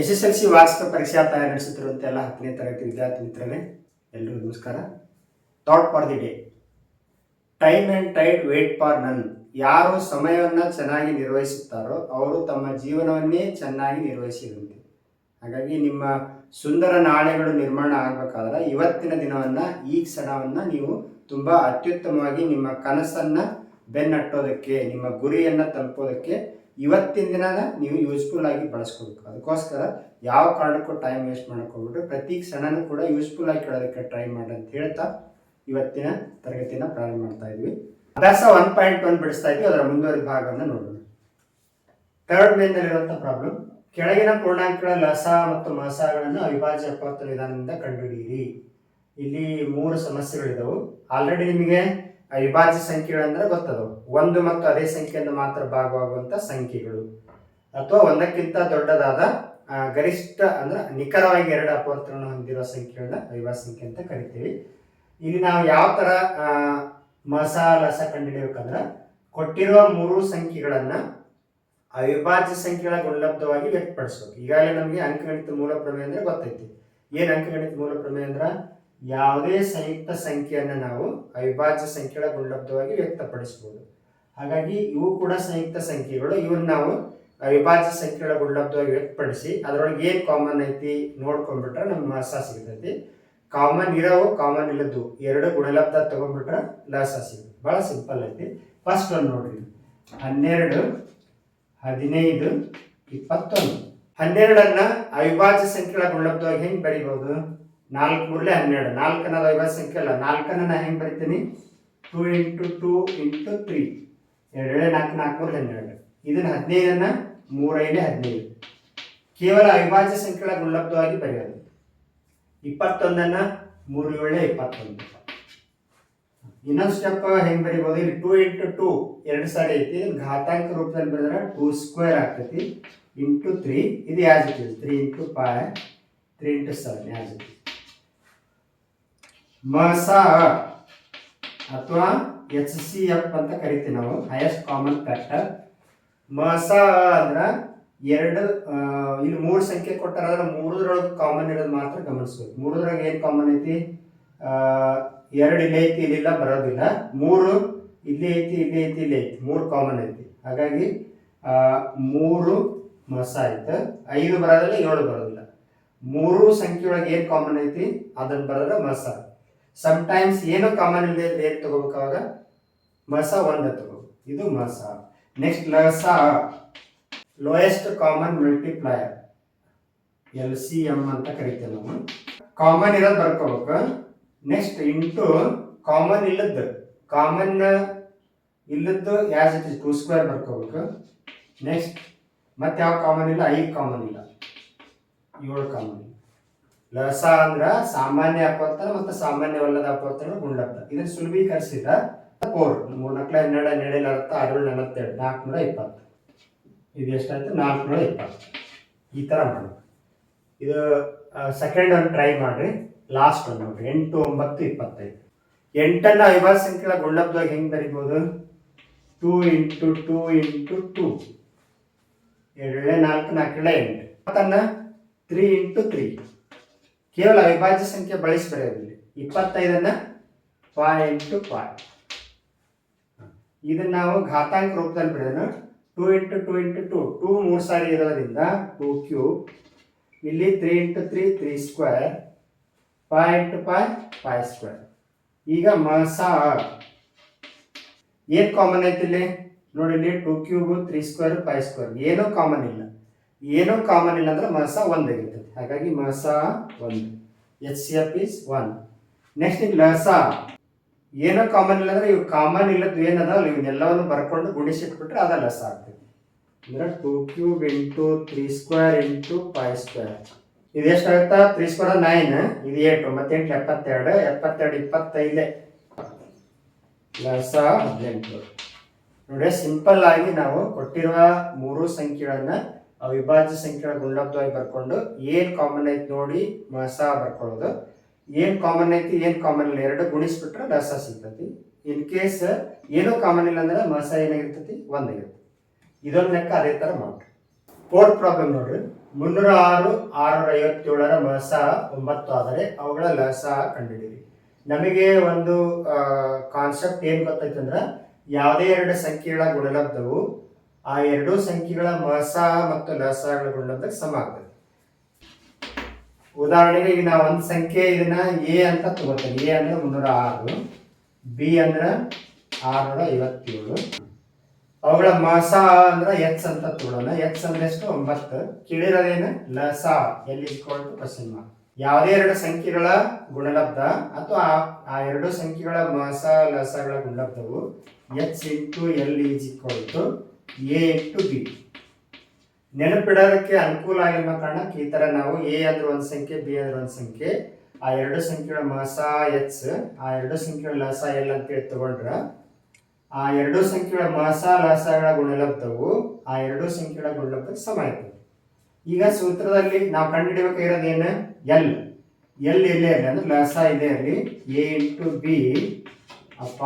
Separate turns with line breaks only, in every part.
S S L C ವಾರ್ಷಿಕ ಪರೀಕ್ಷಾ ತಯಾರಿ ನಡೆಸುತ್ತಿರುವಂತೆ ಎಲ್ಲ ಹತ್ತನೇ ತರಗತಿ ವಿದ್ಯಾರ್ಥಿ ಮಿತ್ರರೇ ಎಲ್ಲರಿಗೂ ನಮಸ್ಕಾರ. Thought for the day time and tide wait for none ಯಾರು ಸಮಯವನ್ನು ಚೆನ್ನಾಗಿ ನಿರ್ವಹಿಸುತ್ತಾರೋ ಅವರು ತಮ್ಮ ಜೀವನವನ್ನೇ ಚೆನ್ನಾಗಿ ನಿರ್ವಹಿಸಿರುವಂತೆ. ಹಾಗಾಗಿ ನಿಮ್ಮ ಸುಂದರ ನಾಳೆಗಳು ನಿರ್ಮಾಣ ಆಗಬೇಕಾದ್ರೆ ಇವತ್ತಿನ ದಿನವನ್ನು, ಈ ಕ್ಷಣವನ್ನು ನೀವು ತುಂಬ ಅತ್ಯುತ್ತಮವಾಗಿ ನಿಮ್ಮ ಕನಸನ್ನು ಬೆನ್ನಟ್ಟೋದಕ್ಕೆ, ನಿಮ್ಮ ಗುರಿಯನ್ನು ತಲುಪೋದಕ್ಕೆ ಇವತ್ತಿನ ದಿನನ ನೀವು ಯೂಸ್ಫುಲ್ ಆಗಿ ಬಳಸ್ಕೋಬೇಕು. ಅದಕ್ಕೋಸ್ಕರ ಯಾವ ಕಾರಣಕ್ಕೂ ಟೈಮ್ ವೇಸ್ಟ್ ಮಾಡಕ್ಕೆ ಹೋಗ್ಬಿಟ್ಟು ಪ್ರತಿ ಕ್ಷಣನೂ ಕೂಡ ಯೂಸ್ಫುಲ್ ಆಗಿ ಕೇಳೋದಕ್ಕೆ ಟ್ರೈ ಮಾಡಿ ಅಂತ ಹೇಳ್ತಾ ಇವತ್ತಿನ ತರಗತಿಯನ್ನು ಪ್ರಾರಂಭ ಮಾಡ್ತಾ ಇದ್ವಿ. ಅಭ್ಯಾಸ ಒನ್ ಪಾಯಿಂಟ್ ಒನ್ ಬಿಡಿಸ್ತಾ ಇದ್ವಿ. ಅದರ ಮುಂದುವರಿದ ಭಾಗವನ್ನು ನೋಡೋಣ. ಥರ್ಡ್ ಮೇನ್ನಲ್ಲಿರುವಂಥ ಪ್ರಾಬ್ಲಮ್ ಕೆಳಗಿನ ಪೂರ್ಣಾಂಕಗಳ ಲಸ ಮತ್ತು ಮಸಗಳನ್ನು ಅವಿಭಾಜ್ಯ ಅಪವರ್ತನ ವಿಧಾನದಿಂದ ಕಂಡುಹಿಡಿಯಿರಿ. ಇಲ್ಲಿ ಮೂರು ಸಮಸ್ಯೆಗಳಿದ್ದವು ಆಲ್ರೆಡಿ ನಿಮಗೆ ಅವಿಭಾಜ್ಯ ಸಂಖ್ಯೆಗಳಂದ್ರೆ ಗೊತ್ತದವು ಒಂದು ಮತ್ತು ಅದೇ ಸಂಖ್ಯೆಯಿಂದ ಮಾತ್ರ ಭಾಗವಾಗುವಂಥ ಸಂಖ್ಯೆಗಳು. ಅಥವಾ ಒಂದಕ್ಕಿಂತ ದೊಡ್ಡದಾದ ಗರಿಷ್ಠ ಅಂದ್ರೆ ನಿಖರವಾಗಿ ಎರಡು ಅಪವರ್ತನವನ್ನು ಹೊಂದಿರುವ ಸಂಖ್ಯೆಗಳನ್ನ ಅವಿಭಾಜ್ಯ ಸಂಖ್ಯೆ ಅಂತ ಕರಿತೀವಿ. ಇಲ್ಲಿ ನಾವು ಯಾವ ಥರ ಮಸಾಲಸ ಮಸ, ಲಸ ಕಂಡುಹಿಡಿಯಬೇಕಂದ್ರೆ ಕೊಟ್ಟಿರುವ ಮೂರು ಸಂಖ್ಯೆಗಳನ್ನ ಅವಿಭಾಜ್ಯ ಸಂಖ್ಯೆಗಳ ಗುಣಲಬ್ಧವಾಗಿ ವ್ಯಕ್ತಪಡಿಸ್ಬೇಕು. ಈಗಾಗಲೇ ನಮಗೆ ಅಂಕಗಣಿತ ಮೂಲ ಪ್ರಮೇಯ ಅಂದ್ರೆ ಗೊತ್ತೈತಿ. ಏನು ಅಂಕಗಣಿತ ಮೂಲ ಪ್ರಮೇಯ ಅಂದ್ರೆ ಯಾವುದೇ ಸಂಯುಕ್ತ ಸಂಖ್ಯೆಯನ್ನು ನಾವು ಅವಿಭಾಜ್ಯ ಸಂಖ್ಯೆಗಳ ಗುಣಲಬ್ಧವಾಗಿ ವ್ಯಕ್ತಪಡಿಸಬಹುದು. ಹಾಗಾಗಿ ಇವು ಕೂಡ ಸಂಯುಕ್ತ ಸಂಖ್ಯೆಗಳು. ಇವನ್ನ ನಾವು ಅವಿಭಾಜ್ಯ ಸಂಖ್ಯೆಗಳ ಗುಣಲಬ್ಧವಾಗಿ ವ್ಯಕ್ತಪಡಿಸಿ ಅದರೊಳಗೆ ಏನು ಕಾಮನ್ ಐತಿ ನೋಡ್ಕೊಂಡ್ಬಿಟ್ರೆ ನಮ್ಗೆ ಲಾಸ ಸಿಗ್ತೈತಿ. ಕಾಮನ್ ಇರೋವು ಕಾಮನ್ ಇಲ್ಲದ್ದು ಎರಡು ಗುಣಲಬ್ಧ ತಗೊಂಡ್ಬಿಟ್ರೆ ಲಾಸ ಸಿಗುತ್ತೆ. ಭಾಳ ಸಿಂಪಲ್ ಐತಿ. ಫಸ್ಟ್ ಒಂದು ನೋಡ್ರಿ. ಹನ್ನೆರಡು, ಹದಿನೈದು, ಇಪ್ಪತ್ತೊಂದು. ಹನ್ನೆರಡನ್ನ ಅವಿಭಾಜ್ಯ ಸಂಖ್ಯೆಗಳ ಗುಣಲಬ್ಧವಾಗಿ ಹೆಂಗೆ ಬರಿಬೋದು ನಾಲ್ಕು ಮೂರಲೆ ಹನ್ನೆರಡು. ನಾಲ್ಕು ಅನ್ನೋದು ಸಂಖ್ಯೆ ಅಲ್ಲ. ನಾಲ್ಕನ್ನ ನಾ ಹೆಂಗೆ ಬರಿತೀನಿ? Two into two into three ಎರಡೇ ನಾಲ್ಕು ನಾಲ್ಕು ಮೂರು ಹನ್ನೆರಡು. ಇದನ್ನು ಹದಿನೈದನ್ನು ಮೂರೈದೇ ಹದಿನೈದು. ಕೇವಲ ಅವಿಭಾಜ್ಯ ಸಂಖ್ಯೆಗಳ ಗುಣಲಬ್ಧವಾಗಿ ಬರೆಯೋದು. ಇಪ್ಪತ್ತೊಂದನ್ನು ಮೂರು ಏಳೆ ಇಪ್ಪತ್ತೊಂದು. ಇನ್ನೊಂದು ಸ್ಟೆಪ್ ಹೆಂಗೆ ಬರಿಬೋದು? ಇಲ್ಲಿ ಟೂ ಇಂಟು ಟೂ ಎರಡು ಸಾರಿ ಐತಿ. ಘಾತಾಂಕ ರೂಪದಲ್ಲಿ ಬರೆದ್ರೆ ಟೂ ಸ್ಕ್ವೇರ್ ಆಗ್ತೈತಿ. ಇಂಟು ತ್ರೀ ಇದು is three into five three into seven it ಮಸ ಅಥವಾ ಎಚ್ ಸಿ ಎಫ್ ಅಂತ ಕರಿತೀವಿ ನಾವು ಹೈಯೆಸ್ಟ್ ಕಾಮನ್ ಫ್ಯಾಕ್ಟರ್ ಮಸ ಅಂದ್ರೆ ಎರಡು ಇಲ್ಲಿ ಮೂರು ಸಂಖ್ಯೆ ಕೊಟ್ಟಾರ ಅದ್ರ ಮೂರದ್ರೊಳಗೆ ಕಾಮನ್ ಇರೋದು ಮಾತ್ರ ಗಮನಿಸ್ಬೇಕು. ಮೂರದ್ರೊಳಗೆ ಏನು ಕಾಮನ್ ಐತಿ? ಎರಡು ಇಲ್ಲಿ ಐತಿ ಇಲ್ಲಿಲ್ಲ ಬರೋದಿಲ್ಲ. ಮೂರು ಇಲ್ಲಿ ಐತಿ ಇಲ್ಲಿ ಐತಿ ಇಲ್ಲಿ ಐತಿ. ಮೂರು ಕಾಮನ್ ಐತಿ. ಹಾಗಾಗಿ ಮೂರು ಮಸ ಆಯ್ತು. ಐದು ಬರೋದಿಲ್ಲ, ಏಳು ಬರೋದಿಲ್ಲ. ಮೂರು ಸಂಖ್ಯೆ ಒಳಗೆ ಏನು ಕಾಮನ್ ಐತಿ? ಅದನ್ನ ಬರೋದ್ರೆ ಮಸ ಸಮ್ಟೈಮ್ಸ್ ಏನು ಕಾಮನ್ ಇಲ್ಲದೆ ಏನು ತಗೋಬೇಕಾಗ ಮಸ ಒಂದು ತಗೋ ಇದು ಮಸ. Next ಲಸ. Lowest common multiplier L C M ಅಂತ ಕರಿತೇವೆ ನಾವು. ಕಾಮನ್ ಇರೋದು ಬರ್ಕೋಬೇಕು. ನೆಕ್ಸ್ಟ್ ಇಂಟು ಕಾಮನ್ ಇಲ್ಲದ್ದು. ಕಾಮನ್ ಇಲ್ಲದ್ದು as it is two square ಬರ್ಕೋಬೇಕು. Next ಮತ್ತೆ ಯಾವ ಕಾಮನ್ ಇಲ್ಲ? ಐದು ಕಾಮನ್ ಇಲ್ಲ. ಏಳು ಕಾಮನ್ ಲಸ ಅಂದ್ರ ಸಾಮಾನ್ಯ ಅಪವರ್ತನ ಮತ್ತು ಸಾಮಾನ್ಯವಲ್ಲದ ಅಪವರ್ತನ ಗುಂಡಪ್ಪ ಇದನ್ನ ಸುಲಭೀಕರಿಸಿದ ಕೋರ್. ಮೂರು ನಕ್ಲ ಹನ್ನೆರಡು ಹನ್ನೆರಡು ಅರ್ಥ ಆರು ನಲವತ್ತೆರಡು, ನಾಲ್ಕುನೂರ ಇಪ್ಪತ್ತು. ಇದು ಎಷ್ಟಾಯ್ತು? ನಾಲ್ಕುನೂರ ಇಪ್ಪತ್ತು. ಈ ಥರ ಮಾಡಿ ಇದು ಸೆಕೆಂಡ್ ಒಂದು ಟ್ರೈ ಮಾಡ್ರಿ. ಲಾಸ್ಟ್ ಒಂದು ನೋಡ್ರಿ. ಎಂಟು, ಒಂಬತ್ತು, ಇಪ್ಪತ್ತೈದು. ಎಂಟನ್ನು ಅವಿಭಾಜ್ಯ ಸಂಖ್ಯೆಗಳ ಗುಣಲಬ್ಧವಾಗಿ ಹೆಂಗೆ ಬರಿಬೋದು? Two into two into two. ಎರಡೇ ನಾಲ್ಕು ನಾಲ್ಕು ಎಂಟು. ಮತ್ತನ್ನ ತ್ರೀ ಇಂಟು ತ್ರೀ. ಕೇವಲ ಅವಿಭಾಜ್ಯ ಸಂಖ್ಯೆ ಬಳಸಿ ಬರೆಯೋದಿಲ್ಲ ಇಪ್ಪತ್ತೈದನ್ನ ಫೈವ್ ಇಂಟು ಫೈವ್ ಇದನ್ನ ನಾವು ಘಾತಾಂಕ ರೂಪದಲ್ಲಿ ಬರೆಯೋಣ two into two into two. Two ಮೂರು ಸಾರಿ ಇರೋದ್ರಿಂದ ಟೂ ಕ್ಯೂಬ್. ಇಲ್ಲಿ three into three three square. Five into five five square. ಈಗ ಮಸ. ಏನು ಕಾಮನ್ ಐತಿ ಇಲ್ಲಿ? ನೋಡಿ ಇಲ್ಲಿ two cube, three square five square. ಏನೂ ಕಾಮನ್ ಇಲ್ಲ. ಏನೂ ಕಾಮನ್ ಇಲ್ಲ ಅಂದ್ರೆ ಮಸ ಒಂದು ಆಗಿರ್ತದೆ ಹಾಗಾಗಿ ಮಸ ಒಂದು. H C F is one next ಈಗ ಲಸ ಏನೋ ಕಾಮನ್ ಇಲ್ಲ ಅಂದ್ರೆ ಇವು ಕಾಮನ್ ಇಲ್ಲದ್ದು ಏನದಾವಲ್ಲ ಇವನ್ನೆಲ್ಲವನ್ನು ಬರ್ಕೊಂಡು ಗುಣಿಸಿಟ್ಬಿಟ್ರೆ ಅದ ಲಸ ಆಗ್ತೈತಿ ಅಂದ್ರೆ two cube into three square into five square ಇದು ಎಷ್ಟಾಗುತ್ತಾ? ತ್ರೀ ಸ್ಕ್ವೇರ್ ನೈನ್ ಇದು ಏಟ್. ಒಂಬತ್ತೆಂಟು ಎಪ್ಪತ್ತೆರಡು. ಎಪ್ಪತ್ತೆರಡು ಇಪ್ಪತ್ತೈದೇ. ಲಸ ಹದಿನೆಂಟು. ನೋಡಿ ಸಿಂಪಲ್ ಆಗಿ ನಾವು ಕೊಟ್ಟಿರುವ ಮೂರು ಸಂಖ್ಯೆಗಳನ್ನ ಅವಿಭಾಜ್ಯ ಸಂಖ್ಯೆಗಳ ಗುಣಲಬ್ಧವಾಗಿ ಬರ್ಕೊಂಡು ಏನ್ ಕಾಮನ್ ಐತಿ ನೋಡಿ ಮಸ ಬರ್ಕೊಳ್ಳೋದು. ಏನ್ ಕಾಮನ್ ಐತಿ, ಏನ್ ಕಾಮನ್ ಇಲ್ಲ, ಎರಡು ಗುಣಿಸ್ಬಿಟ್ರೆ ಲಸ ಸಿಗ್ತತಿ. ಇನ್ ಕೇಸ್ ಏನು ಕಾಮನ್ ಇಲ್ಲ ಅಂದ್ರೆ ಮಸ ಏನಾಗಿರ್ತತಿ? ಒಂದಾಗಿರ್ತತಿ ಇದೊಂದು ಲೆಕ್ಕ ಅದೇ ಥರ ಮಾಡ್ರಿ ಫೋರ್ತ್ ಪ್ರಾಬ್ಲಮ್ ನೋಡ್ರಿ. ಮುನ್ನೂರ ಆರು, ಆರುನೂರ ಐವತ್ತೇಳರ ಮಸ ಒಂಬತ್ತು ಆದರೆ ಅವುಗಳ ಲಸ ಕಂಡುಹಿಡಿಯಿರಿ. ನಮಗೆ ಒಂದು ಕಾನ್ಸೆಪ್ಟ್ ಏನು ಗೊತ್ತೈತೆ ಅಂದ್ರೆ ಯಾವುದೇ ಎರಡು ಸಂಖ್ಯೆಗಳ ಗುಣಲಬ್ಧವು ಆ ಎರಡೂ ಸಂಖ್ಯೆಗಳ ಮಸ ಮತ್ತು ಲಸಗಳ ಗುಣಲಬ್ಧಕ್ಕೆ ಸಮ ಆಗ್ತದೆ. ಉದಾಹರಣೆಗೆ ಈಗ ನಾವು ಒಂದು ಸಂಖ್ಯೆ ಇದನ್ನ ಎ ಅಂತ ತಗೋತೇವೆ. ಎ ಅಂದ್ರೆ ಮುನ್ನೂರ ಆರು ಬಿ ಅಂದ್ರೆ ಆರುನೂರ ಐವತ್ತೇಳು. ಅವುಗಳ ಮಸ ಅಂದ್ರೆ ಎಚ್ ಅಂತ ತಗೊಳ್ಳೋಣ ಎಚ್ ಅಂದ್ರೆ ಎಷ್ಟು? ಒಂಬತ್ತು. ಕೇಳಿರೋದೇನು? ಲಸ. ಎಲ್ಲಿ ಕ್ವಶನ್ ಮಾರ್ಕ್ ಯಾವುದೇ ಎರಡು ಸಂಖ್ಯೆಗಳ ಗುಣಲಬ್ಧ ಅಥವಾ ಆ- ಎರಡು ಸಂಖ್ಯೆಗಳ ಮಸ, ಲಸಗಳ ಗುಣಲಬ್ಧವು H into L is equal to A to B. ನೆನಪಿಡೋದಕ್ಕೆ ಅನುಕೂಲ ಆಗಿರೋ ಕಾರಣಕ್ಕೆ ಈ ತರ ನಾವು ಎ ಅಂದ್ರೆ ಒಂದು ಸಂಖ್ಯೆ, ಬಿ ಅಂದ್ರೆ ಒಂದು ಸಂಖ್ಯೆ, ಆ ಎರಡು ಸಂಖ್ಯೆಗಳ ಮಸ ಎಚ್, ಆ ಎರಡು ಸಂಖ್ಯೆಗಳ ಲಸ, ಎಲ್ ಅಂತೇಳಿ ತಗೊಂಡ್ರೆ, ಆ ಎರಡು ಸಂಖ್ಯೆಗಳ ಮಸ ಲಸಗಳ ಗುಣಲಬ್ಧವು, ಆ ಎರಡು ಸಂಖ್ಯೆಗಳ ಗುಣಲಬ್ಧಕ್ಕೆ ಸಮ ಆಯ್ತದೆ ಈಗ ಸೂತ್ರದಲ್ಲಿ ನಾವು ಕಂಡುಹಿಡಿಬೇಕಾಗಿರೋದು ಏನು? ಎಲ್. ಎಲ್ ಇಲ್ಲೇ ಇರಲಿ ಅಂದ್ರೆ ಲಸ ಇದೆ ಅಲ್ಲಿ. ಎ ಇಂಟು ಬಿ, ಅಪ್ಪ,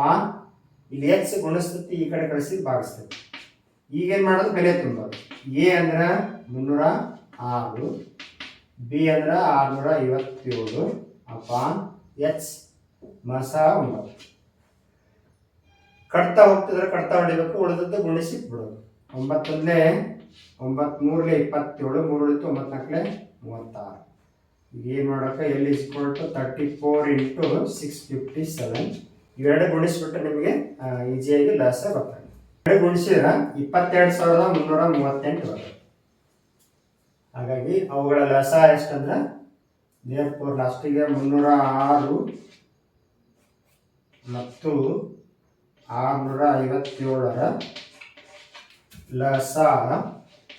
ಇಲ್ಲಿ ಎಚ್ ಗುಣಿಸ್ತತಿ ಈ ಕಡೆ ಕಳಿಸಿ ಭಾಗಿಸ್ತೈತಿ ಈಗೇನು ಮಾಡೋದು? ಬೆಲೆ ತುಂಬೋದು. ಎ ಅಂದ್ರೆ ಮುನ್ನೂರ ಆರು, ಬಿ ಅಂದ್ರೆ ಆರುನೂರ ಐವತ್ತೇಳು, ಅಪ್ಪ ಎಚ್ ಮಸ ಒಂಬತ್ತು. ಕಟ್ತಾ ಹೋಗ್ತಿದ್ರೆ ಕಟ್ತಾ ಹೊಡಿಬೇಕು, ಉಳಿದದ್ದು ಗುಣಿಸಿ ಬಿಡೋದು. ಒಂಬತ್ತೊಂದಲೇ ಒಂಬತ್ತು ಮೂರಲೆ ಇಪ್ಪತ್ತೇಳು ಮೂರು ಉಳಿತು ಒಂಬತ್ತು ನಾಲ್ಕಲೆ ಮೂವತ್ತಾರು. ಏನು ಮಾಡೋಕೆ? ಎಲ್ಲಿ ಇಸ್ಕೊಳ್ತು thirty four into six fifty seven ಇವೆರಡು ಗುಣಿಸ್ಬಿಟ್ಟು ನಿಮಗೆ ಈಸಿಯಾಗಿ ಲಾಸ ಬರ್ತದೆ. ಗುಣಿಸಿದ್ರೆ ಇಪ್ಪತ್ತೆರಡು ಸಾವಿರದ ಮುನ್ನೂರ ಮೂವತ್ತೆಂಟು ಹಾಗಾಗಿ ಅವುಗಳ ಲಸ ಎಷ್ಟಂದ್ರೆ ಫೋರ್ ಲಾಸ್ಟಿಗೆ ಮುನ್ನೂರ ಆರು ಮತ್ತು ಆರುನೂರ ಐವತ್ತೇಳರ ಲಸ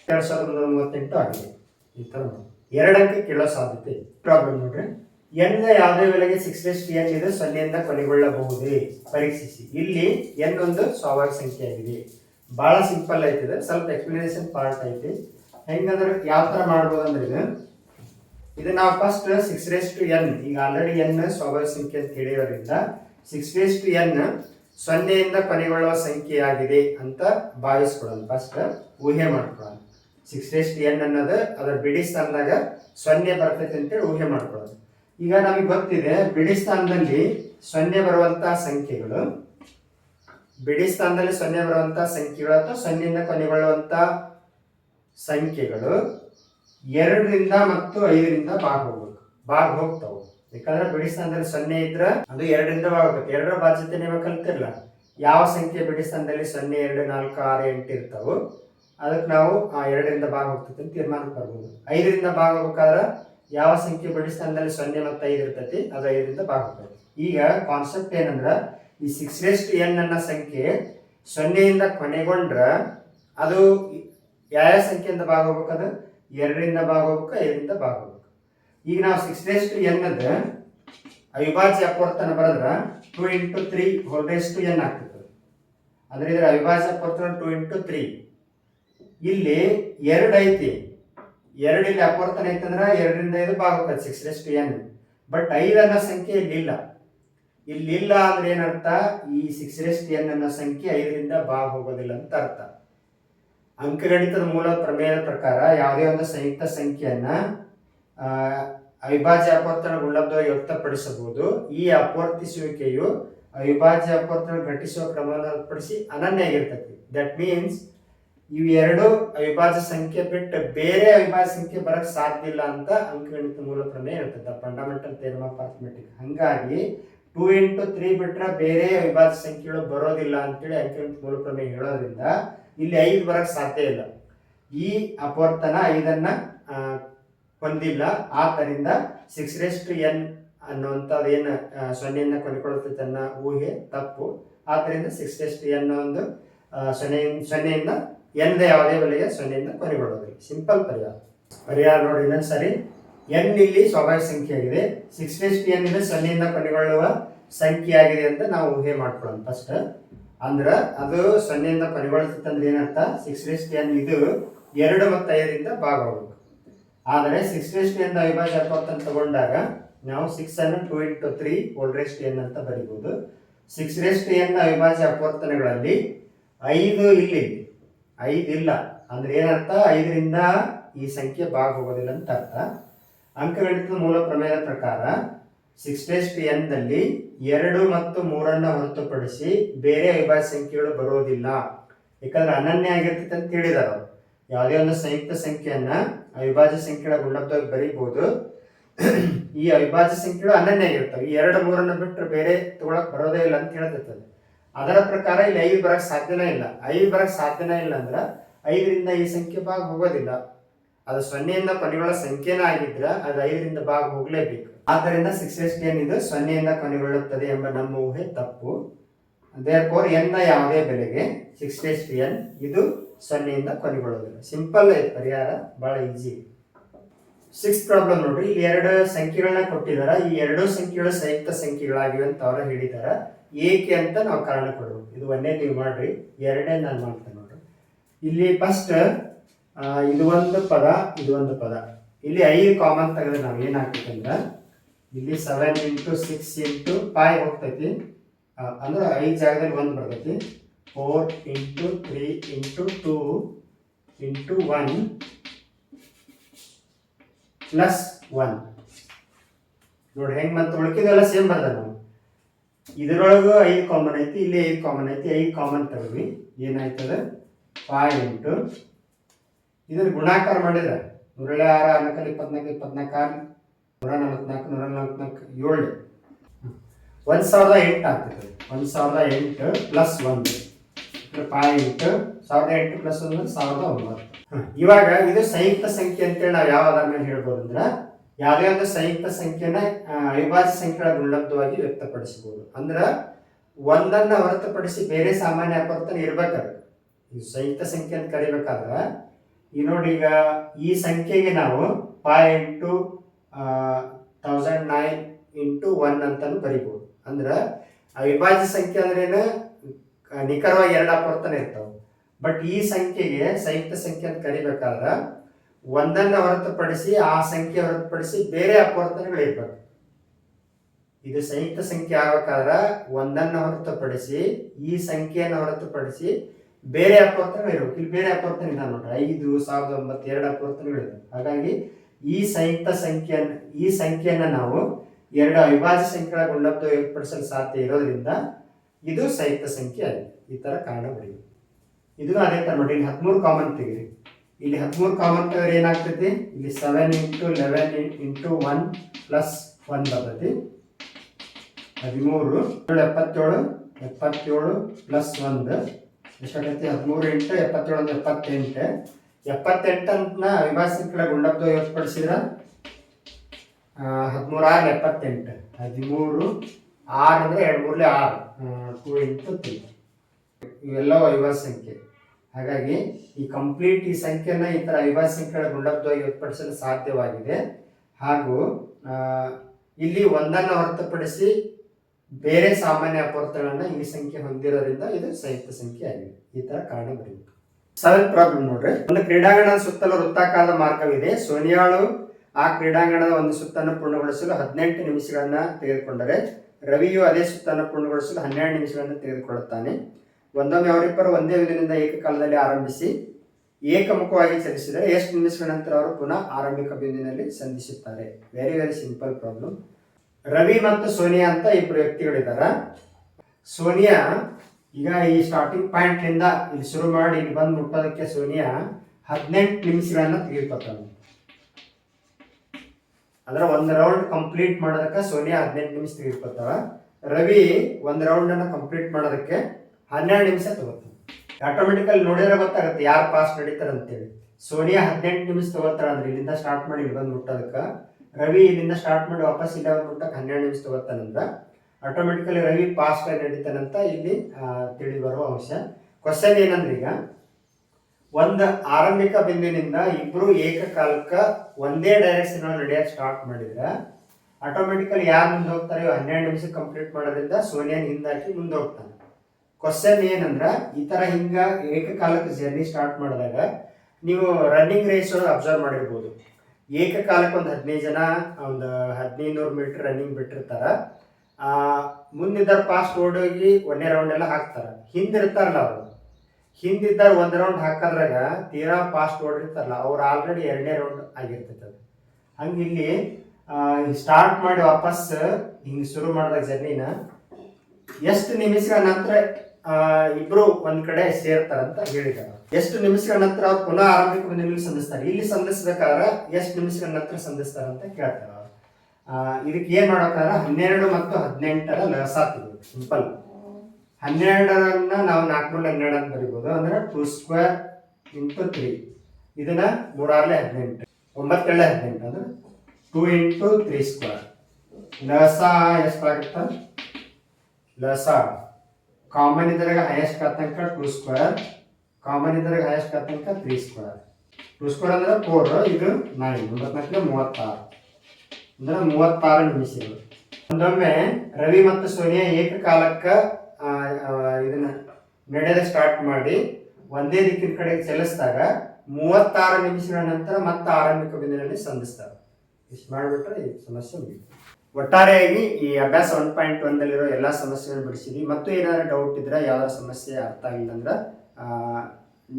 ಎರಡು ಸಾವಿರದ ಮೂವತ್ತೆಂಟು ಆಗಿದೆ. ಈ ಥರ ಎರಡಕ್ಕೆ ಕೇಳೋ ಸಾಧ್ಯತೆ ಪ್ರಾಬ್ಲಮ್ ನೋಡ್ರಿ. ಎನ್ ಯಾವುದೇ ವೇಳೆಗೆ ಸಿಕ್ಸ್ ಡೆಸ್ ಟಿ ಎಚ್ ಇದು ಸೊನ್ನೆಯಿಂದ ಕೊನೆಗೊಳ್ಳಬಹುದೇ? ಪರೀಕ್ಷಿಸಿ. ಇಲ್ಲಿ ಎನ್ ಒಂದು ಸ್ವಾಭಾವಿಕ ಸಂಖ್ಯೆ ಆಗಿದೆ ಬಹಳ ಸಿಂಪಲ್ ಐತಿದೆ ಸ್ವಲ್ಪ ಎಕ್ಸ್ಪ್ಲನೇಷನ್ ಪಾರ್ಟ್ ಐತಿ ಹೆಂಗಂದ್ರೆ ಯಾವ ಥರ ಮಾಡ್ಬೋದು ಅಂದ್ರೆ ಇದು. ಇದು ನಾವು first six raise to N ಈಗ ಆಲ್ರೆಡಿ ಎನ್ ಸ್ವಾಭಾವಿಕ ಸಂಖ್ಯೆ ಅಂತ ಹೇಳಿರೋದ್ರಿಂದ ಸಿಕ್ಸ್ ರೇಸ್ ಟು ಎನ್ ಸೊನ್ನೆಯಿಂದ ಕೊನೆಗೊಳ್ಳುವ ಸಂಖ್ಯೆ ಆಗಿದೆ ಅಂತ ಭಾವಿಸ್ಕೊಡೋದು ಫಸ್ಟ್ ಊಹೆ ಮಾಡ್ಕೊಳ್ಳೋದು ಸಿಕ್ಸ್ ರೇಸ್ ಟು ಎನ್ ಅನ್ನೋದು ಅದರ ಬಿಡಿ ಸ್ಥಾನದಾಗ ಸೊನ್ನೆ ಬರ್ತೈತೆ ಅಂತೇಳಿ ಊಹೆ ಮಾಡ್ಕೊಳ್ಳೋದು ಈಗ ನಮಗೆ ಗೊತ್ತಿದೆ, ಬಿಡಿ ಸ್ಥಾನದಲ್ಲಿ ಸೊನ್ನೆ ಬರುವಂತಹ ಸಂಖ್ಯೆಗಳು. ಬಿಡಿ ಸ್ಥಾನದಲ್ಲಿ ಸೊನ್ನೆ ಬರುವಂತಹ ಸಂಖ್ಯೆಗಳು ಅಥವಾ ಸೊನ್ನೆಯಿಂದ ಕೊನೆಗೊಳ್ಳುವಂತ ಸಂಖ್ಯೆಗಳು ಎರಡರಿಂದ ಮತ್ತು ಐದರಿಂದ ಭಾಗ ಹೋಗ್ಬೇಕು. ಭಾಗ ಹೋಗ್ತಾವು. ಯಾಕಂದ್ರೆ ಬಿಡಿ ಸ್ಥಾನದಲ್ಲಿ ಸೊನ್ನೆ ಇದ್ರೆ ಅದು ಎರಡರಿಂದ ಭಾಗ ಹೋಗುತ್ತೆ ಎರಡರ ಬಾಧ್ಯತೆ ನೀವು ಕಲ್ತಿರಲ್ಲ. ಯಾವ ಸಂಖ್ಯೆ ಬಿಡಿ ಸ್ಥಾನದಲ್ಲಿ ಸೊನ್ನೆ, ಎರಡು, ನಾಲ್ಕು, ಆರು, ಎಂಟು ಇರ್ತಾವು, ಅದಕ್ಕೆ ನಾವು ಆ ಎರಡರಿಂದ ಭಾಗ ಹೋಗ್ತೈತೆ ಅಂತ ತೀರ್ಮಾನಕ್ಕೆ ಬರ್ಬೋದು. ಐದರಿಂದ ಭಾಗ ಹೋಗ್ಬೇಕಾದ್ರೆ ಯಾವ ಸಂಖ್ಯೆ ಬಿಡಿ ಸ್ಥಾನದಲ್ಲಿ ಸೊನ್ನೆ ಮತ್ತು ಐದು ಇರ್ತೈತಿ, ಅದು ಐದರಿಂದ ಭಾಗ ಹೋಗ್ತೈತಿ ಈಗ ಕಾನ್ಸೆಪ್ಟ್ ಏನಂದ್ರೆ, ಈ ಸಿಕ್ಸ್ ಎನ್ ಅನ್ನೋ ಸಂಖ್ಯೆ ಸೊನ್ನೆಯಿಂದ ಕೊನೆಗೊಂಡ್ರೆ, ಅದು ಯಾವ ಸಂಖ್ಯೆಯಿಂದ ಭಾಗ ಹೋಗ್ಬೇಕದು ಎರಡರಿಂದ ಭಾಗ ಹೋಗ್ಬೇಕು ಐದರಿಂದ ಭಾಗ ಹೋಗ್ಬೇಕು ಈಗ ನಾವು ಸಿಕ್ಸ್ ರೇಸ್ಟ್ ಎನ್ ಅದ, ಅವಿಭಾಜ್ಯ ಅಪವರ್ತನ ಬರೆದ್ರೆ two into three whole to N ಆಗ್ತದೆ ಅಂದ್ರೆ ಇದರ ಅವಿಭಾಜ್ಯ ಅಪವರ್ತನ ಟೂ ಇಂಟು ತ್ರೀ ಇಲ್ಲಿ ಎರಡು ಐತಿ. ಎರಡು ಇಲ್ಲಿ ಅಪವರ್ತನ ಐತಂದ್ರೆ ಎರಡರಿಂದ ಐದು ಭಾಗ ಹೋಗ್ತದೆ six raise to N but ಐದು ಅನ್ನೋ ಸಂಖ್ಯೆ ಇಲ್ಲಿ ಇಲ್ಲ. ಇಲ್ಲಿ ಇಲ್ಲ ಅಂದ್ರೆ ಏನರ್ಥ? ಈ ಸಿಕ್ಸ್ ರೇಸ್ ಟು ಎನ್ ಅನ್ನೋ ಸಂಖ್ಯೆ ಐದರಿಂದ ಭಾಗ ಹೋಗೋದಿಲ್ಲ ಅಂತ ಅರ್ಥ. ಅಂಕಗಣಿತದ ಮೂಲ ಪ್ರಮೇಯದ ಪ್ರಕಾರ ಯಾವುದೇ ಒಂದು ಸಂಯುಕ್ತ ಸಂಖ್ಯೆಯನ್ನ ಅವಿಭಾಜ್ಯ ಅಪವರ್ತನ ಗುಣಲಬ್ಧವಾಗಿ ವ್ಯಕ್ತಪಡಿಸಬಹುದು. ಈ ಅಪವರ್ತಿಸುವಿಕೆಯು ಅವಿಭಾಜ್ಯ ಅಪವರ್ತನ ಘಟಿಸುವ ಕ್ರಮವನ್ನು ಹೊರತುಪಡಿಸಿ ಅನನ್ಯ ಆಗಿರ್ತೈತಿ ದಟ್ ಮೀನ್ಸ್ ಇವು ಎರಡು ಅವಿಭಾಜ್ಯ ಸಂಖ್ಯೆ ಬಿಟ್ಟು ಬೇರೆ ಅವಿಭಾಜ್ಯ ಸಂಖ್ಯೆ ಬರಕ್ ಸಾಧ್ಯ ಇಲ್ಲ ಅಂತ ಅಂಕಗಣಿತ ಮೂಲ ಪ್ರಮೇಯ ಹೇಳ್ತದೆ ಫಂಡಮೆಂಟಲ್ ಥಿಯರಮ್ ಆಫ್ ಅರ್ಥಮೆಟಿಕ್ ಹಂಗಾಗಿ ಟೂ ಇಂಟು ತ್ರೀ ಬಿಟ್ರೆ ಬೇರೆ ಅವಿಭಾಜ್ಯ ಸಂಖ್ಯೆಗಳು ಬರೋದಿಲ್ಲ ಅಂತೇಳಿ ಅಂಕಗಣಿತ ಮೂಲ ಪ್ರಮೇಯ ಹೇಳೋದ್ರಿಂದ ಇಲ್ಲಿ ಐದು ಬರಕ್ ಸಾಧ್ಯ ಇಲ್ಲ. ಈ ಅಪವರ್ತನ ಐದನ್ನ ಹೊಂದಿಲ್ಲ. ಆದ್ದರಿಂದ ಸಿಕ್ಸ್ ರೇಸ್ ಟು ಎನ್ ಅನ್ನುವಂಥದ್ದು ಏನು ಸೊನ್ನೆಯನ್ನು ಸೊನ್ನೆಯಿಂದ ತನ್ನ ಊಹೆ, ತಪ್ಪು. ಆದ್ದರಿಂದ ಸಿಕ್ಸ್ ರೆಸ್ಟ್ ಎನ್ನೋ ಎನ್ ಒಂದು ಸೊನ್ನೆ, ಸೊನ್ನೆಯಿಂದ ಎನ್ದ ಯಾವುದೇ ಬೆಲೆಗೆ ಸೊನ್ನೆಯಿಂದ ಕೊನೆಗೊಳ್ಳೋದಿಲ್ಲ ಸಿಂಪಲ್ ಪರಿಹಾರ. ಪರಿಹಾರ ನೋಡಿ ಇನ್ನೊಂದು ಸರಿ. ಎನ್ ಇಲ್ಲಿ ಸ್ವಾಭಾವಿಕ ಸಂಖ್ಯೆ ಆಗಿದೆ. ಸಿಕ್ಸ್ ಪ್ಲಸ್ ಪಿ ಎನ್ ಸೊನ್ನೆಯಿಂದ ಕೊನೆಗೊಳ್ಳುವ ಸಂಖ್ಯೆ ಆಗಿದೆ ಅಂತ ನಾವು ಊಹೆ ಮಾಡ್ಕೊಳ್ಳೋಣ ಫಸ್ಟ್ ಅಂದ್ರೆ ಅದು ಸೊನ್ನೆಯಿಂದ ಪರಿಗೊಳ್ಳುತ್ತೆ ಅಂದ್ರೆ ಏನರ್ಥ? ಸಿಕ್ಸ್ ಪ್ಲಸ್ ಪಿ ಎನ್ ಇದು ಎರಡು ಮತ್ತು ಐದರಿಂದ ಭಾಗ ಹೋಗ್ಬೇಕು ಆದರೆ ಸಿಕ್ಸ್ ರೇಸ್ಟ್ ಎನ್ ಅವಿಭಾಜ್ಯ ಅಂತ ತಗೊಂಡಾಗ ನಾವು ಸಿಕ್ಸ್ ಅನ್ನು two into three whole to N ಅಂತ ಬರೀಬಹುದು. ಸಿಕ್ಸ್ ರೇಸ್ಟ್ ಎನ್ ಅವಿಭಾಜ್ಯ ಅಪವರ್ತನಗಳಲ್ಲಿ ಐದು ಇಲ್ಲಿ ಐದು ಇಲ್ಲ. ಅಂದ್ರೆ ಏನರ್ಥ? ಐದರಿಂದ ಈ ಸಂಖ್ಯೆ ಭಾಗ ಹೋಗೋದಿಲ್ಲ ಅಂತ ಅರ್ಥ. ಅಂಕಗಣಿತದ ಮೂಲ ಪ್ರಮೇಯದ ಪ್ರಕಾರ ಸಿಕ್ಸ್ ಎನ್ ದಲ್ಲಿ ಎನ್ದಲ್ಲಿ ಎರಡು ಮತ್ತು ಮೂರನ್ನ ಹೊರತುಪಡಿಸಿ ಬೇರೆ ಅವಿಭಾಜ್ಯ ಸಂಖ್ಯೆಗಳು ಬರೋದಿಲ್ಲ ಯಾಕಂದ್ರೆ ಅನನ್ಯ ಆಗಿರ್ತೈತೆ ಅಂತ ಹೇಳಿದಾರೆ ಯಾವುದೇ ಒಂದು ಸಂಯುಕ್ತ ಸಂಖ್ಯೆಯನ್ನ ಅವಿಭಾಜ್ಯ ಸಂಖ್ಯೆಗಳ ಗುಣಲಬ್ಧವಾಗಿ ಬರೀಬಹುದು. ಈ ಅವಿಭಾಜ್ಯ ಸಂಖ್ಯೆಗಳು ಅನನ್ಯ ಆಗಿರ್ತವೆ. ಈ ಎರಡು ಮೂರನ್ನು ಬಿಟ್ಟರೆ ಬೇರೆ ತಗೊಳಕ್ ಬರೋದೇ ಇಲ್ಲ ಅಂತ ಹೇಳ್ತಿರ್ತದೆ ಅದರ ಪ್ರಕಾರ ಇಲ್ಲಿ ಐದು ಬರಕ್ ಸಾಧ್ಯನೇ ಇಲ್ಲ. ಐದು ಬರಕ್ ಸಾಧ್ಯನೇ ಇಲ್ಲ ಅಂದ್ರೆ ಐದರಿಂದ ಈ ಸಂಖ್ಯೆ ಭಾಗ ಹೋಗೋದಿಲ್ಲ. ಅದು ಸೊನ್ನೆಯಿಂದ ಕೊನೆಗಳ ಸಂಖ್ಯೆನ ಆಗಿದ್ರೆ ಅದು ಐದರಿಂದ ಭಾಗ ಹೋಗ್ಲೇಬೇಕು. ಆದ್ದರಿಂದ ಸಿಕ್ಸ್ ಇದು ಸೊನ್ನೆಯಿಂದ ಕೊನೆಗೊಳ್ಳುತ್ತದೆ ಎಂಬ ನಮ್ಮ ಊಹೆ ತಪ್ಪು. ದೇರ್ಫೋರ್ ಎನ್ನ ಯಾವುದೇ ಬೆಲೆಗೆ ಸಿಕ್ಸ್ ಎಸ್ ಟಿ ಎನ್ ಇದು ಸೊನ್ನೆಯಿಂದ ಕೊನೆಗೊಳ್ಳೋದಿಲ್ಲ ಸಿಂಪಲ್ ಪರಿಹಾರ ಬಹಳ ಈಸಿ ಸಿಕ್ಸ್ ಪ್ರಾಬ್ಲಮ್ ನೋಡ್ರಿ. ಇಲ್ಲಿ ಎರಡು ಸಂಖ್ಯೆಗಳನ್ನ ಕೊಟ್ಟಿದ್ದಾರೆ. ಈ ಎರಡು ಸಂಖ್ಯೆಗಳು ಸಂಯುಕ್ತ ಸಂಖ್ಯೆಗಳಾಗಿವೆ ಅಂತ ಅವರು ಹೇಳಿದಾರ ಏಕೆ ಅಂತ ನಾವು ಕಾರಣ ಕೊಡಬೇಕು ಇದು ಒಂದೇ ನೀವು ಮಾಡ್ರಿ ಎರಡನೇ ನಾನು ಮಾಡ್ತೇನೆ ನೋಡ್ರಿ. ಇಲ್ಲಿ ಫಸ್ಟ್ ಇದು ಒಂದು ಪದ, ಇದು ಒಂದು ಪದ. ಇಲ್ಲಿ ಐದು ಕಾಮನ್ ತೆಗೆದ್ರೆ ನಾವು ಏನು ಅಂದ್ರೆ, ಇಲ್ಲಿ seven into six into five ಹೋಗ್ತೈತಿ. ಅಂದ್ರೆ ಐದು ಜಾಗದಲ್ಲಿ ಒಂದು ಬರ್ತೈತಿ. Four into three into two into one plus one ನೋಡಿ ಹೆಂಗ್ ಮತ್ತೆ ಉಳ್ಕಿದೆಲ್ಲ ಸೇಮ್ ಬರ್ದ ನಾವು ಇದರೊಳಗೂ ಐದು ಕಾಮನ್ ಐತಿ, ಇಲ್ಲಿ ಐದು ಕಾಮನ್ ಐತಿ, ಐದು ಕಾಮನ್ ತಗೋರಿ ಏನಾಯ್ತದ? ಫೈವ್ ಇಂಟು ಇದನ್ನ ಗುಣಾಕಾರ ಮಾಡಿದ್ರೆ ನೂರೇಳು ಆರು ನಾಲ್ಕಲ್ಲಿ ಇಪ್ಪತ್ನಾಲ್ಕು ಇಪ್ಪತ್ನಾಲ್ಕು ಆರು ನೂರ ನಲವತ್ನಾಲ್ಕು ನೂರ ನಲವತ್ನಾಲ್ಕು ಏಳು. ಒಂದು ಸಾವಿರದ ಎಂಟು ಆಗ್ತದೆ. ಒಂದು ಸಾವಿರದ ಎಂಟು ಪ್ಲಸ್ ಒಂದು. ಇಂಟು ಸಾವಿರದ ಎಂಟು ಪ್ಲಸ್ ಒಂದು ಸಾವಿರದ ಒಂಬತ್ತು. ಇವಾಗ ಇದು ಸಂಯುಕ್ತ ಸಂಖ್ಯೆ ಅಂತೇಳಿ ನಾವು ಯಾವ ಆಧಾರ ಮೇಲೆ ಹೇಳ್ಬೋದು ಅಂದ್ರೆ ಯಾವುದೇ ಒಂದು ಸಂಯುಕ್ತ ಸಂಖ್ಯೆನ ಅವಿಭಾಜ್ಯ ಸಂಖ್ಯೆಗಳ ಗುಣಲಬ್ಧವಾಗಿ ವ್ಯಕ್ತಪಡಿಸಬಹುದು. ಅಂದ್ರೆ ಒಂದನ್ನ ಹೊರತುಪಡಿಸಿ ಬೇರೆ ಸಾಮಾನ್ಯ ಅಪವರ್ತನ ಇರ್ಬೇಕಾದ್ರೆ ಈ ಸಂಯುಕ್ತ ಸಂಖ್ಯೆ ಅಂತ ಕರಿಬೇಕಾದ್ರೆ, ಈ ನೋಡಿ ಈಗ ಈ ಸಂಖ್ಯೆಗೆ ನಾವು five into thousand nine into one ಅಂತಲೂ ಬರಿಬೋದು. ಅಂದ್ರೆ ಅವಿಭಾಜ್ಯ ಸಂಖ್ಯೆ ಅಂದ್ರೇನು ನಿಖರವಾಗಿ ಎರಡು ಅಪವರ್ತನ ಇರ್ತಾವೆ. ಬಟ್ ಈ ಸಂಖ್ಯೆಗೆ ಸಂಯುಕ್ತ ಸಂಖ್ಯೆ ಅಂತ ಕರಿಬೇಕಾದ್ರೆ ಒಂದನ್ನ ಹೊರತುಪಡಿಸಿ, ಆ ಸಂಖ್ಯೆ ಹೊರತುಪಡಿಸಿ ಬೇರೆ ಅಪವರ್ತನಗಳು ಇರ್ಬೇಕು ಇದು ಸಂಯುಕ್ತ ಸಂಖ್ಯೆ ಆಗ್ಬೇಕಾದ್ರೆ ಒಂದನ್ನು ಹೊರತುಪಡಿಸಿ, ಈ ಸಂಖ್ಯೆಯನ್ನು ಹೊರತುಪಡಿಸಿ ಬೇರೆ ಇರ್ಬೇಕು ಇಲ್ಲಿ ಬೇರೆ ಅಪವರ್ತನ ಇಲ್ಲ ನೋಡ್ರಿ. ಐದು, ಸಾವಿರದ ಒಂಬತ್ತು, ಎರಡು ಅಪವರ್ತನಗಳಿದೆ. ಹಾಗಾಗಿ ಈ ಸಂಯುಕ್ತ ಸಂಖ್ಯೆಯನ್ನು, ಈ ಸಂಖ್ಯೆಯನ್ನ ನಾವು ಎರಡು ಅವಿಭಾಜ್ಯ ಸಂಖ್ಯೆಗಳ ಗುಣಲಬ್ಧ ಏರ್ಪಡಿಸಲು ಸಾಧ್ಯ ಇರೋದ್ರಿಂದ ಇದು ಸಂಯುಕ್ತ ಸಂಖ್ಯೆ ಆಗಿದೆ. ಈ ಥರ ಕಾರಣ ಬರೀ ಇದು ಅದೇ ತರ ನೋಡಿ. ಹದಿಮೂರು ಕಾಮನ್ ತೆಗೀರಿ ಇಲ್ಲಿ ಹದಿಮೂರು ಕಾಮನ್ ತೆಗೆದ್ರೆ ಏನಾಗ್ತೈತಿ? ಇಲ್ಲಿ seven into eleven into one plus one ಬರ್ತೈತಿ. ಹದಿಮೂರು ಎಪ್ಪತ್ತೇಳು ಎಪ್ಪತ್ತೇಳು ಪ್ಲಸ್ ಒಂದು. ಎಷ್ಟಾಗೈತಿ ಹದಿಮೂರು ಎಂಟು ಎಪ್ಪತ್ತೇಳು ಒಂದು ಎಪ್ಪತ್ತೆಂಟು. ಎಪ್ಪತ್ತೆಂಟನ್ನ ಅವಿಭಾಜ್ಯ ಸಂಖ್ಯೆಗಳ ಗುಂಡಬ್ಧ ಏರ್ಪಡಿಸಿದ್ರೆ ಹದಿಮೂರು ಆರು ಎಪ್ಪತ್ತೆಂಟು. ಹದಿಮೂರು, ಆರು ಅಂದರೆ ಎರಡು ಮೂರಲೇ ಆರು ಟೂ ಇಂಟು ತ್ರೀ ಇವೆಲ್ಲವೂ ಅವಿಭಾಜ್ಯ ಸಂಖ್ಯೆ. ಹಾಗಾಗಿ ಈ ಕಂಪ್ಲೀಟ್ ಈ ಸಂಖ್ಯೆನ ಈ ಥರ ಅವಿಭಾಜ್ಯ ಗುಂಡಬ್ಧವಾಗಿ ವ್ಯಕ್ತಪಡಿಸಲು ಸಾಧ್ಯವಾಗಿದೆ. ಹಾಗೂ ಇಲ್ಲಿ ಒಂದನ್ನು ಹೊರತುಪಡಿಸಿ ಬೇರೆ ಸಾಮಾನ್ಯ ಅಪವರ್ತಗಳನ್ನು ಈ ಸಂಖ್ಯೆ ಹೊಂದಿರೋದ್ರಿಂದ ಇದು ಸಂಯುಕ್ತ ಸಂಖ್ಯೆ ಆಗಿದೆ. ಈ ತರ ಕಾರಣ ಬರೀಬೇಕು. ಸೆವೆಂತ್ ಪ್ರಾಬ್ಲಮ್ ನೋಡ್ರಿ. ಒಂದು ಕ್ರೀಡಾಂಗಣದ ಸುತ್ತಲೂ ವೃತ್ತಾಕಾರದ ಮಾರ್ಗವಿದೆ. ಸೋನಿಯಾಳು ಆ ಕ್ರೀಡಾಂಗಣದ ಒಂದು ಸುತ್ತನ್ನು ಪೂರ್ಣಗೊಳಿಸಲು ಹದಿನೆಂಟು ನಿಮಿಷಗಳನ್ನ ತೆಗೆದುಕೊಂಡರೆ ರವಿಯು ಅದೇ ಸುತ್ತನ್ನು ಪೂರ್ಣಗೊಳಿಸಲು ಹನ್ನೆರಡು ನಿಮಿಷಗಳನ್ನು ತೆಗೆದುಕೊಳ್ಳುತ್ತಾನೆ. ಒಂದೊಮ್ಮೆ ಅವರಿಬ್ಬರು ಒಂದೇ ವಿಧದಿಂದ ಏಕಕಾಲದಲ್ಲಿ ಆರಂಭಿಸಿ ಏಕಮುಖವಾಗಿ ಚಲಿಸಿದರೆ ಎಷ್ಟು ನಿಮಿಷಗಳ ನಂತರ ಅವರು ಪುನಃ ಆರಂಭಿಕ ಬಿಂದಿನಲ್ಲಿ ಸಂಧಿಸುತ್ತಾರೆ. Very very simple problem Ravi ಮತ್ತು ಸೋನಿಯಾ ಅಂತ ಇಬ್ಬರು ವ್ಯಕ್ತಿಗಳಿದ್ದಾರೆ. ಸೋನಿಯಾ, ಈಗ ಈ ಸ್ಟಾರ್ಟಿಂಗ್ ಪಾಯಿಂಟ್ನಿಂದ ಇಲ್ಲಿ ಶುರು ಮಾಡಿ ಇಲ್ಲಿ ಬಂದು ಮುಟ್ಟೋದಕ್ಕೆ ಸೋನಿಯಾ ಹದಿನೆಂಟು ನಿಮಿಷಗಳನ್ನು ತೆಗೆದುಕೊತಾನೆ ಅಂದ್ರೆ ಒಂದು ರೌಂಡ್ ಕಂಪ್ಲೀಟ್ ಮಾಡೋದಕ್ಕೆ ಸೋನಿಯಾ ಹದಿನೆಂಟು ನಿಮಿಷ ತೆಗೆದುಕೊತಾಳ ರವಿ ಒಂದು ರೌಂಡ್ ಅನ್ನ ಕಂಪ್ಲೀಟ್ ಮಾಡೋದಕ್ಕೆ ಹನ್ನೆರಡು ನಿಮಿಷ ತಗೋತಾನೆ ಆಟೋಮೆಟಿಕಲ್ ನೋಡಿದ್ರೆ ಗೊತ್ತಾಗುತ್ತೆ ಯಾರು ಪಾಸ್ ನಡೀತಾರೆ ಅಂತೇಳಿ. ಸೋನಿಯಾ ಹದಿನೆಂಟು ನಿಮಿಷ ತಗೋತಾರೆ ಅಂದ್ರೆ ಇಲ್ಲಿಂದ ಸ್ಟಾರ್ಟ್ ಮಾಡಿ ಇಲ್ಲಿ ಬಂದು ಮುಟ್ಟೋದಕ್ಕೆ. ರವಿ ಇಲ್ಲಿಂದ ಸ್ಟಾರ್ಟ್ ಮಾಡಿ ವಾಪಸ್ ಇಲ್ಲ ಬಂದು ಮುಟ್ಟಕ್ಕೆ ಹನ್ನೆರಡು ನಿಮಿಷ ತಗೋತಾನಂದ್ರ ಆಟೋಮೆಟಿಕಲಿ ರವಿ ಆಗಿ ನಡೀತಾನಂತ ಇಲ್ಲಿ ತಿಳಿ ಬರುವ ಅಂಶ. ಕ್ವಶನ್ ಏನಂದ್ರೆ ಈಗ, ಒಂದು ಆರಂಭಿಕ ಬಿಂದುವಿನಿಂದ ಇಬ್ಬರು ಏಕಕಾಲಕ್ಕೆ ಒಂದೇ ಡೈರೆಕ್ಷನ್ ನಡೆಯಕ್ಕೆ ಸ್ಟಾರ್ಟ್ ಮಾಡಿದ್ರೆ ಆಟೋಮೆಟಿಕಲಿ ಯಾರು ಮುಂದೆ ಹೋಗ್ತಾರೆ? ಇವ್ ಹನ್ನೆರಡು ನಿಮಿಷ ಕಂಪ್ಲೀಟ್ ಮಾಡೋದ್ರಿಂದ ಸೋನಿಯನ್ ಹಿಂದಾಕಿ ಮುಂದೆ ಹೋಗ್ತಾನೆ. ಕ್ವಶನ್ ಏನಂದ್ರೆ, ಈ ಥರ ಹಿಂಗೆ ಏಕಕಾಲಕ್ಕೆ ಜರ್ನಿ ಸ್ಟಾರ್ಟ್ ಮಾಡಿದಾಗ ನೀವು ರನ್ನಿಂಗ್ ರೇಸ್ ಅಬ್ಸರ್ವ್ ಮಾಡಿರ್ಬೋದು. ಏಕಕಾಲಕ್ಕೆ ಒಂದು ಹದಿನೈದು ಜನ, ಒಂದು ಹದಿನೈದು ನೂರು ಮೀಟರ್ ರನ್ನಿಂಗ್ ಬಿಟ್ಟಿರ್ತಾರೆ. ಆ ಫಾಸ್ಟ್ ಓಡೋಗಿ ಒಂದೇ ರೌಂಡ್ ಎಲ್ಲ ಹಾಕ್ತಾರ. ಹಿಂದಿರ್ತಾರಲ್ಲ ಅವರು. ಹಿಂದಿದ್ದಾರ ಒಂದು ರೌಂಡ್ ಹಾಕಿದ್ರಾಗ ತೀರಾ ಫಾಸ್ಟ್ ಓಡಿರ್ತಾರಲ್ಲ ಅವ್ರು ಆಲ್ರೆಡಿ ಎರಡನೇ ರೌಂಡ್ ಆಗಿರ್ತೈತೆ ಅದು. ಹಂಗೆ ಇಲ್ಲಿ ಸ್ಟಾರ್ಟ್ ಮಾಡಿ ವಾಪಸ್ ಹಿಂಗೆ ಶುರು ಮಾಡಿದಾಗ ಜರ್ನಿನ ಎಷ್ಟು ನಿಮಿಷಗಳ ನಂತರ ಇಬ್ರು ಒಂದ್ ಕಡೆ ಸೇರ್ತಾರಂತ ಹೇಳಿದ್ದಾರೆ. ಎಷ್ಟು ನಿಮಿಷಗಳ ನಂತರ ಪುನಃ ಆರಂಭಿಕ ನಿಮಗೆ ಸಂಧಿಸ್ತಾರೆ. ಇಲ್ಲಿ ಸಂಧಿಸ್ಬೇಕಾದ್ರೆ ಎಷ್ಟು ನಿಮಿಷಗಳ ನಂತರ ಸಂಧಿಸ್ತಾರೆ ಅಂತ ಕೇಳ್ತಾರೆ ಅವ್ರು. ಇದಕ್ಕೆ ಏನ್ ಮಾಡ್ಬೇಕಾದ್ರೆ ಹನ್ನೆರಡು ಮತ್ತು ಹದಿನೆಂಟರ ಲಸ ಸಿಂಪಲ್ ಹನ್ನೆರಡರನ್ನ ನಾವು ನಾಲ್ಕುನೂರ ಹನ್ನೆರಡು ಅಂತ ಬರಿಬೋದು. ಅಂದ್ರೆ ಟೂ ಸ್ಕ್ವೇರ್ ಇಂಟು ತ್ರೀ ಇದನ್ನ ಮೂರಾರ್ಲೆ ಹದಿನೆಂಟು. ಒಂಬತ್ತೇಳೆ ಹದಿನೆಂಟು. ಅಂದ್ರೆ ಟೂ ಇಂಟು ತ್ರೀ ಸ್ಕ್ವೇರ್ ಲಸ ಎಷ್ಟಾಗುತ್ತ? ಲಸ. ಕಾಮನ್ ಇದ್ರಾಗ ಹೈಯೆಸ್ಟ್ ಕತ್ತಂಕ ಟೂ ಸ್ಕ್ವೇರ್ ಕಾಮನ್ ಇದ್ರಾಗ ಹೈಯೆಸ್ಟ್ ಕತ್ತಂಕ ತ್ರೀ ಸ್ಕ್ವೇರ್ ಟೂ ಸ್ಕ್ವೇರ್ ಅಂದ್ರೆ ಫೋರ್ ಇದು ನೈನ್ ಒಂಬತ್ನಾಲ್ಕು ಮೂವತ್ತಾರು. ಅಂದ್ರೆ ಮೂವತ್ತಾರು ನಿಮಿಷಗಳು. ಒಂದೊಮ್ಮೆ ರವಿ ಮತ್ತು ಸೋನಿಯಾ ಏಕಕಾಲಕ್ಕ ಇದನ್ನ ನಡೆಯಲು ಸ್ಟಾರ್ಟ್ ಮಾಡಿ, ಒಂದೇ ದಿಕ್ಕಿನ ಕಡೆಗೆ ಚಲಿಸಿದಾಗ ಮೂವತ್ತಾರು ನಿಮಿಷಗಳ ನಂತರ ಮತ್ತೆ ಆರಂಭಿಕ ಬಿಂದುವಿನಲ್ಲಿ ಸಂಧಿಸ್ತಾರೆ. ಇಷ್ಟು ಮಾಡಿಬಿಟ್ರೆ ಈ ಸಮಸ್ಯೆ ಮುಗಿತು. ಒಟ್ಟಾರೆಯಾಗಿ ಈ ಅಭ್ಯಾಸ ಒನ್ ಪಾಯಿಂಟ್ ಒಂದಲ್ಲಿರೋ ಎಲ್ಲ ಸಮಸ್ಯೆಗಳನ್ನು ಬಿಡಿಸಿದ್ವಿ. ಮತ್ತು ಏನಾದರೂ ಡೌಟ್ ಇದ್ದರೆ ಯಾವ್ದಾದ್ರು ಸಮಸ್ಯೆ ಅರ್ಥ ಆಗಿಲ್ಲ ಅಂದ್ರೆ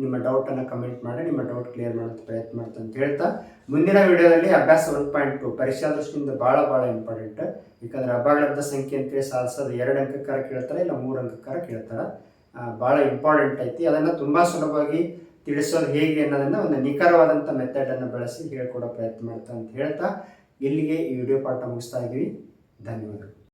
ನಿಮ್ಮ ಡೌಟನ್ನು ಕಮೆಂಟ್ ಮಾಡಿ, ನಿಮ್ಮ ಡೌಟ್ ಕ್ಲಿಯರ್ ಮಾಡೋದು ಪ್ರಯತ್ನ ಮಾಡ್ತಾ ಅಂತ ಹೇಳ್ತಾ, ಮುಂದಿನ ವಿಡಿಯೋದಲ್ಲಿ ಅಭ್ಯಾಸ ಒನ್ ಪಾಯಿಂಟ್ ಟು ಪರೀಕ್ಷಾ ದೃಷ್ಟಿಯಿಂದ ಭಾಳ ಭಾಳ ಇಂಪಾರ್ಟೆಂಟ್ ಯಾಕಂದ್ರೆ ಅಭಾಗಳದ ಸಂಖ್ಯೆ ಅಂತೇಳಿ ಸಾಧಿಸೋದು ಎರಡು ಅಂಕಕ್ಕಾರ ಕೇಳ್ತಾರೆ, ಇಲ್ಲ ಮೂರು ಅಂಕಕ್ಕಾರ ಕೇಳ್ತಾರೆ. ಭಾಳ ಇಂಪಾರ್ಟೆಂಟ್ ಐತಿ. ಅದನ್ನು ತುಂಬ ಸುಲಭವಾಗಿ ತಿಳಿಸೋದು ಹೇಗೆ ಅನ್ನೋದನ್ನು ಒಂದು ನಿಖರವಾದಂಥ ಮೆಥಡನ್ನು ಬಳಸಿ ಹೇಳ್ಕೊಡೋ ಪ್ರಯತ್ನ ಮಾಡ್ತಾ ಅಂತ ಹೇಳ್ತಾ ಇಲ್ಲಿಗೆ ಈ ವಿಡಿಯೋ ಪಾಠ ಮುಗಿಸ್ತಾ ಇದ್ದೀವಿ. ಧನ್ಯವಾದಗಳು.